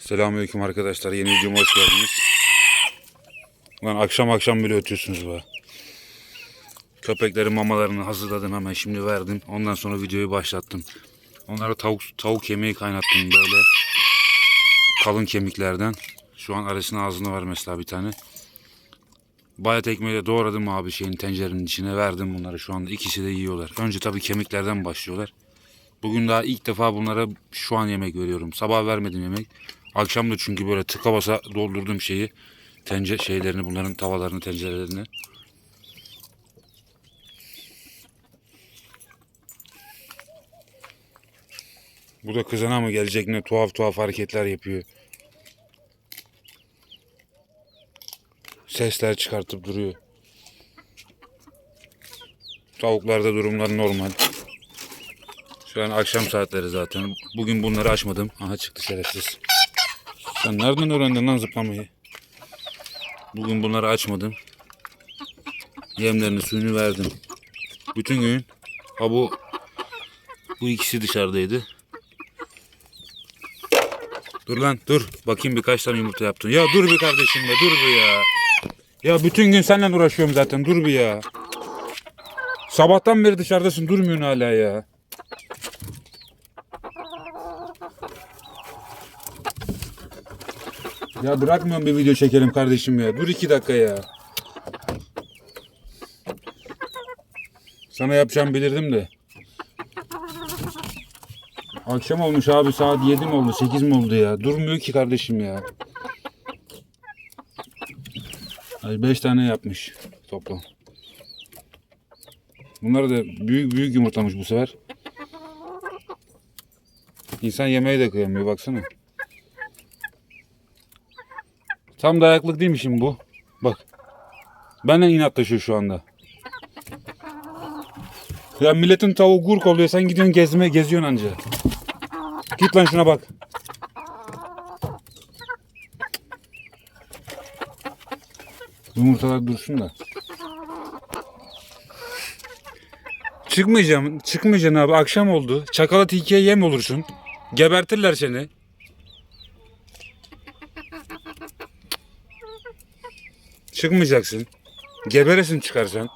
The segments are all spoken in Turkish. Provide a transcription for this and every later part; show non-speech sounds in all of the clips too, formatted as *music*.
Selamünaleyküm arkadaşlar. Yeni videoma hoş geldiniz. Lan akşam akşam bile ötüyorsunuz be. Köpeklerin mamalarını hazırladım hemen şimdi verdim. Ondan sonra videoyu başlattım. Onlara tavuk tavuk yemeği kaynattım böyle. Kalın kemiklerden. Şu an arasına ağzına var mesela bir tane. Bayat ekmeğiyle doğradım abi şeyin tencerenin içine verdim bunları şu anda. ikisi de yiyorlar. Önce tabii kemiklerden başlıyorlar. Bugün daha ilk defa bunlara şu an yemek veriyorum. Sabah vermedim yemek. Akşam da çünkü böyle tıka basa doldurdum şeyi. Tence şeylerini bunların tavalarını tencerelerini. Bu da kızana mı gelecek ne tuhaf tuhaf hareketler yapıyor. Sesler çıkartıp duruyor. Tavuklarda durumlar normal. Şu an akşam saatleri zaten. Bugün bunları açmadım. Aha çıktı şerefsiz. Sen nereden öğrendin lan zıplamayı? Bugün bunları açmadım. Yemlerini suyunu verdim. Bütün gün ha bu bu ikisi dışarıdaydı. Dur lan dur. Bakayım birkaç tane yumurta yaptın. Ya dur bir kardeşim be dur bir ya. Ya bütün gün seninle uğraşıyorum zaten dur bir ya. Sabahtan beri dışarıdasın durmuyorsun hala ya. Ya bırakmıyorum bir video çekelim kardeşim ya. Dur iki dakika ya. Sana yapacağım bilirdim de. Akşam olmuş abi saat 7 mi oldu 8 mi oldu ya. Durmuyor ki kardeşim ya. Ay 5 tane yapmış toplam. Bunlar da büyük büyük yumurtlamış bu sefer. İnsan yemeği de kıyamıyor baksana. Tam dayaklık değil mi bu? Bak. Benden inatlaşıyor şu anda. Ya milletin tavuğu gurk oluyor sen gidiyorsun gezmeye geziyorsun anca. Git lan şuna bak. Yumurtalar dursun da. Çıkmayacağım. Çıkmayacaksın abi. Akşam oldu. Çakala tilkiye yem olursun. Gebertirler seni. Çıkmayacaksın. Geberesin çıkarsan.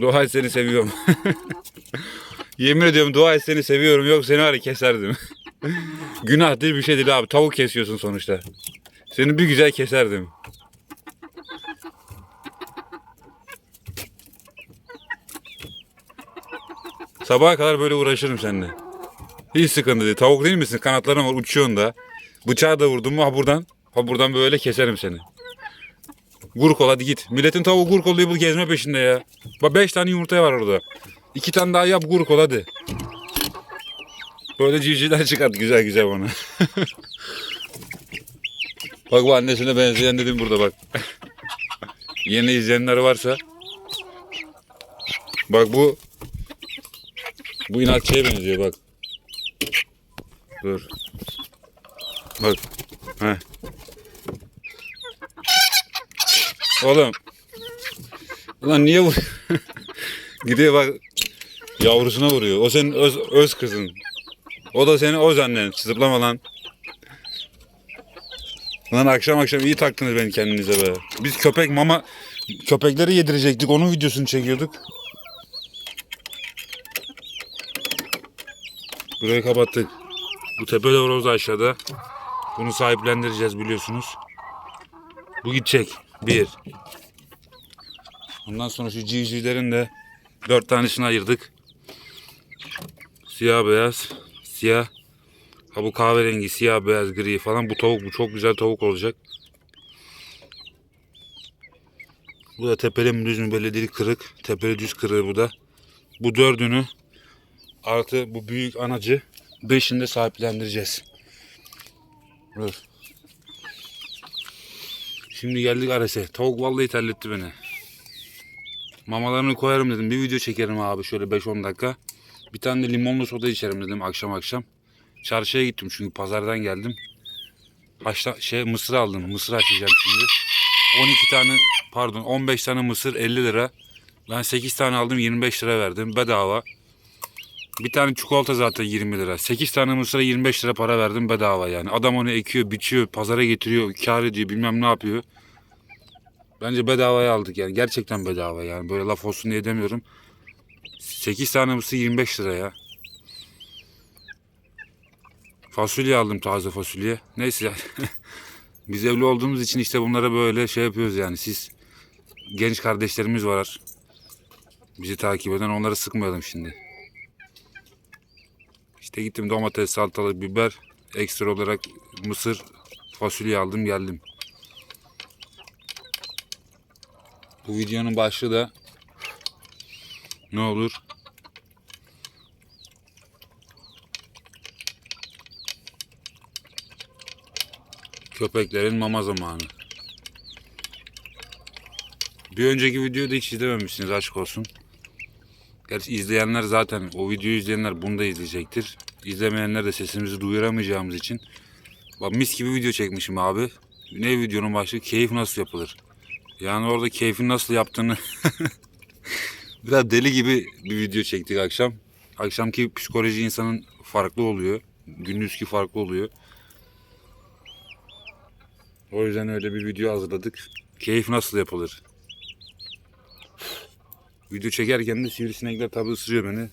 Dua et seni seviyorum. *laughs* Yemin ediyorum dua et seni seviyorum. Yok seni var keserdim. *laughs* Günah değil bir şey değil abi. Tavuk kesiyorsun sonuçta. Seni bir güzel keserdim. Sabaha kadar böyle uğraşırım seninle. Hiç sıkıntı değil. Tavuk değil misin? Kanatların var uçuyorsun da. Bıçağı da vurdum mu ha buradan. Ha buradan böyle keserim seni. Gurk ol hadi git. Milletin tavuğu gurk oluyor bu gezme peşinde ya. Bak 5 tane yumurta var orada. 2 tane daha yap gurk ol hadi. Böyle civcivler çıkart güzel güzel bana. *laughs* bak bu annesine benzeyen dedim burada bak. *laughs* Yeni izleyenler varsa. Bak bu. Bu inatçıya benziyor bak. Dur. Bak. Heh. Oğlum. Ulan niye bu? *laughs* Gidiyor bak. Yavrusuna vuruyor. O senin öz, öz kızın. O da senin öz annen. Zıplama lan. Lan akşam akşam iyi taktınız beni kendinize be. Biz köpek mama köpekleri yedirecektik. Onun videosunu çekiyorduk. Burayı kapattık. Bu tepede horoz aşağıda. Bunu sahiplendireceğiz biliyorsunuz. Bu gidecek. Bir. Ondan sonra şu civcivlerin de dört tanesini ayırdık. Siyah beyaz, siyah. Ha bu kahverengi, siyah beyaz, gri falan. Bu tavuk, bu çok güzel tavuk olacak. Bu da tepeli mi düz mü belli değil kırık. Tepeli düz kırığı bu da. Bu dördünü artı bu büyük anacı beşini de sahiplendireceğiz. Dur. Şimdi geldik Ares'e. Tavuk vallahi terletti beni. Mamalarını koyarım dedim. Bir video çekerim abi şöyle 5-10 dakika. Bir tane de limonlu soda içerim dedim akşam akşam. Çarşıya gittim çünkü pazardan geldim. Haşla, şey mısır aldım. Mısır haşlayacağım şimdi. 12 tane pardon 15 tane mısır 50 lira. Ben 8 tane aldım 25 lira verdim bedava. Bir tane çikolata zaten 20 lira. 8 tane mısıra 25 lira para verdim bedava yani. Adam onu ekiyor, biçiyor, pazara getiriyor, kar ediyor, bilmem ne yapıyor. Bence bedavaya aldık yani. Gerçekten bedava yani. Böyle laf olsun diye demiyorum. 8 tane mısır 25 lira ya. Fasulye aldım taze fasulye. Neyse yani. *laughs* Biz evli olduğumuz için işte bunlara böyle şey yapıyoruz yani. Siz genç kardeşlerimiz var. Bizi takip eden onları sıkmayalım şimdi. İşte gittim domates, salatalık, biber, ekstra olarak mısır, fasulye aldım geldim. Bu videonun başlığı da ne olur? Köpeklerin mama zamanı. Bir önceki videoyu da hiç izlememişsiniz aşk olsun. Gerçi izleyenler zaten o videoyu izleyenler bunu da izleyecektir. İzlemeyenler de sesimizi duyuramayacağımız için. Bak mis gibi video çekmişim abi. Ne videonun başlığı? Keyif nasıl yapılır? Yani orada keyfin nasıl yaptığını *laughs* biraz deli gibi bir video çektik akşam. Akşamki psikoloji insanın farklı oluyor. Gündüzki farklı oluyor. O yüzden öyle bir video hazırladık. Keyif nasıl yapılır? Video çekerken de sivrisinekler tabii ısırıyor beni.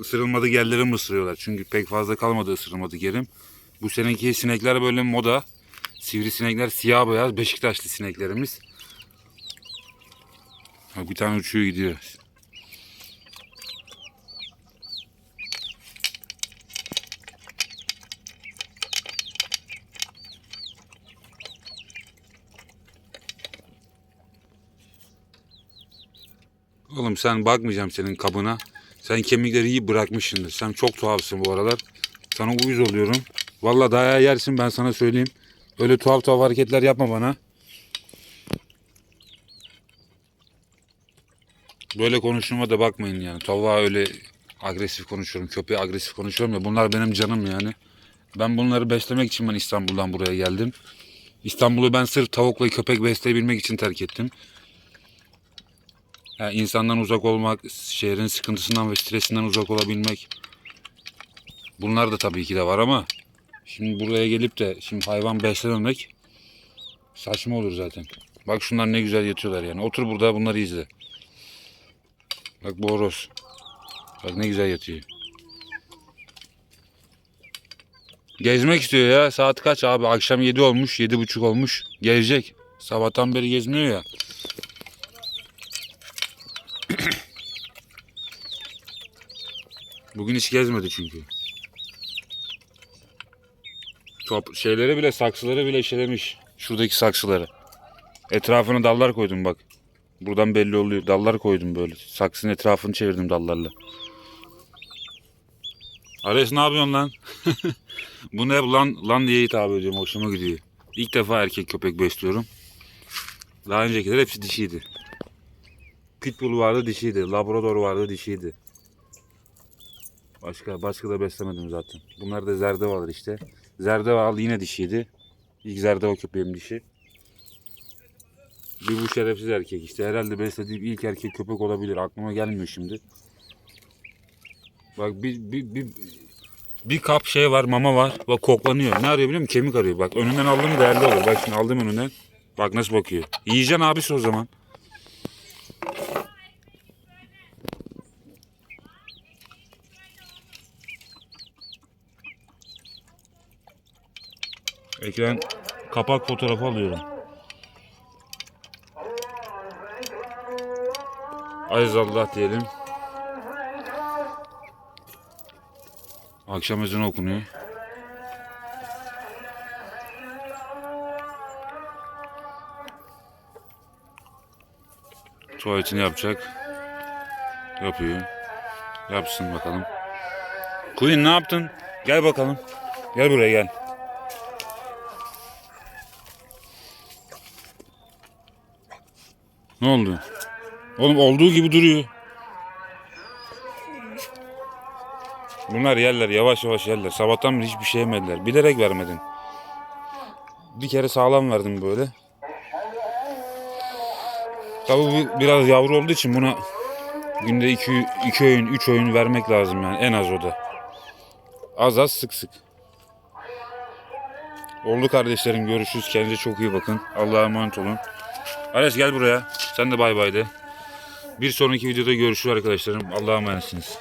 Isırılmadık yerlerimi ısırıyorlar. Çünkü pek fazla kalmadı ısırılmadık yerim. Bu seneki sinekler böyle moda. Sivrisinekler siyah beyaz Beşiktaşlı sineklerimiz. Bir tane uçuyor gidiyor. Oğlum sen bakmayacağım senin kabına. Sen kemikleri iyi bırakmışsındır. Sen çok tuhafsın bu aralar. Sana uyuz oluyorum. Vallahi dayağı yersin ben sana söyleyeyim. Öyle tuhaf tuhaf hareketler yapma bana. Böyle konuştuğuma da bakmayın yani. Tavuğa öyle agresif konuşuyorum. Köpeğe agresif konuşuyorum ya. Bunlar benim canım yani. Ben bunları beslemek için ben İstanbul'dan buraya geldim. İstanbul'u ben sırf tavuk ve köpek besleyebilmek için terk ettim. Yani insandan uzak olmak, şehrin sıkıntısından ve stresinden uzak olabilmek. Bunlar da tabii ki de var ama şimdi buraya gelip de şimdi hayvan beslememek saçma olur zaten. Bak şunlar ne güzel yatıyorlar yani. Otur burada bunları izle. Bak bu horoz. Bak ne güzel yatıyor. Gezmek istiyor ya. Saat kaç abi? Akşam 7 olmuş, 7.30 olmuş. Gezecek. Sabahtan beri gezmiyor ya. Bugün hiç gezmedi çünkü. Top, şeyleri bile saksıları bile işelemiş. Şuradaki saksıları. Etrafına dallar koydum bak. Buradan belli oluyor. Dallar koydum böyle. Saksının etrafını çevirdim dallarla. Ares ne yapıyorsun lan? *laughs* Bunu hep lan, lan diye hitap ediyorum. Hoşuma gidiyor. İlk defa erkek köpek besliyorum. Daha öncekiler hepsi dişiydi. Pitbull vardı dişiydi. Labrador vardı dişiydi. Başka başka da beslemedim zaten. Bunlar da zerdevalar işte. Zerdeva yine dişiydi. İlk zerdeva köpeğim dişi. Bir bu şerefsiz erkek işte. Herhalde beslediğim ilk erkek köpek olabilir. Aklıma gelmiyor şimdi. Bak bir, bir, bir, bir kap şey var mama var. Bak koklanıyor. Ne arıyor biliyor musun? Kemik arıyor. Bak önünden aldım değerli olur. Bak şimdi aldım önünden. Bak nasıl bakıyor. Yiyeceksin abisi o zaman. Ekran kapak fotoğrafı alıyorum. Aziz Allah diyelim. Akşam ezanı okunuyor. Tuvaletini yapacak. Yapıyor. Yapsın bakalım. Queen ne yaptın? Gel bakalım. Gel buraya gel. Ne oldu? Oğlum olduğu gibi duruyor. Bunlar yerler yavaş yavaş yerler. Sabahtan beri hiçbir şey yemediler. Bilerek vermedin. Bir kere sağlam verdim böyle. Tabii bu biraz yavru olduğu için buna Günde 2 iki öğün, 3 öğün vermek lazım yani en az o da. Az az sık sık. Oldu kardeşlerim görüşürüz. Kendinize çok iyi bakın. Allah'a emanet olun. Ares gel buraya. Sen de bay bay de. Bir sonraki videoda görüşürüz arkadaşlarım. Allah'a emanetsiniz.